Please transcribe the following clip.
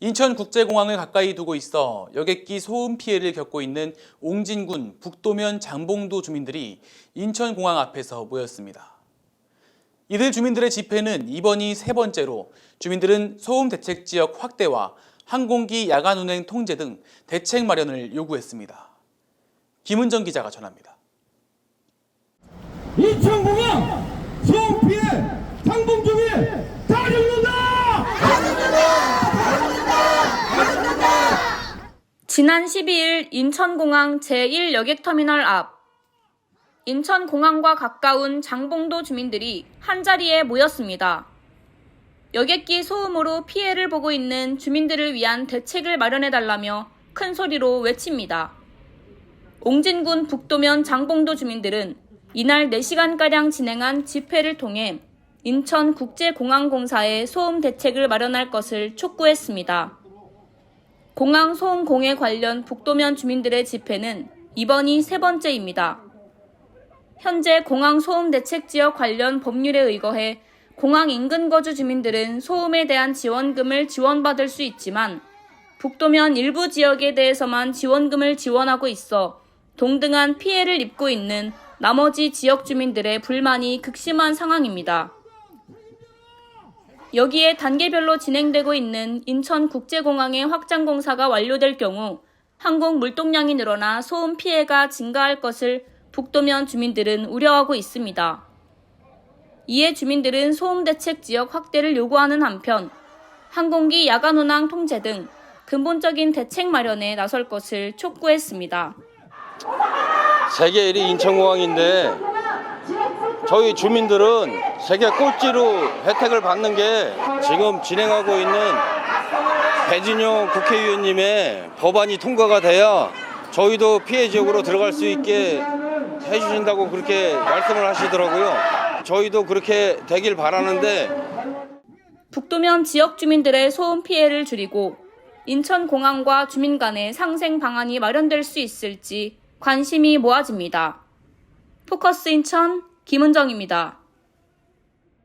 인천국제공항을 가까이 두고 있어 여객기 소음 피해를 겪고 있는 옹진군 북도면 장봉도 주민들이 인천공항 앞에서 모였습니다. 이들 주민들의 집회는 이번이 세 번째로 주민들은 소음 대책 지역 확대와 항공기 야간 운행 통제 등 대책 마련을 요구했습니다. 김은정 기자가 전합니다. 인천공항 소음 피해 장봉 주민 다 죽는다! 지난 12일 인천공항 제1여객터미널 앞 인천공항과 가까운 장봉도 주민들이 한자리에 모였습니다. 여객기 소음으로 피해를 보고 있는 주민들을 위한 대책을 마련해달라며 큰 소리로 외칩니다. 옹진군 북도면 장봉도 주민들은 이날 4시간가량 진행한 집회를 통해 인천국제공항공사에 소음 대책을 마련할 것을 촉구했습니다. 공항 소음 공해 관련 북도면 주민들의 집회는 이번이 세 번째입니다. 현재 공항 소음 대책 지역 관련 법률에 의거해 공항 인근 거주 주민들은 소음에 대한 지원금을 지원받을 수 있지만 북도면 일부 지역에 대해서만 지원금을 지원하고 있어 동등한 피해를 입고 있는 나머지 지역 주민들의 불만이 극심한 상황입니다. 여기에 단계별로 진행되고 있는 인천국제공항의 확장 공사가 완료될 경우 항공 물동량이 늘어나 소음 피해가 증가할 것을 북도면 주민들은 우려하고 있습니다. 이에 주민들은 소음 대책 지역 확대를 요구하는 한편 항공기 야간 운항 통제 등 근본적인 대책 마련에 나설 것을 촉구했습니다. 세계 1위 인천공항인데 저희 주민들은 세계 꼴찌로 혜택을 받는 게 지금 진행하고 있는 배진영 국회의원님의 법안이 통과가 돼야 저희도 피해 지역으로 들어갈 수 있게 해주신다고 그렇게 말씀을 하시더라고요. 저희도 그렇게 되길 바라는데 북도면 지역 주민들의 소음 피해를 줄이고 인천공항과 주민 간의 상생 방안이 마련될 수 있을지 관심이 모아집니다. 포커스 인천 김은정입니다.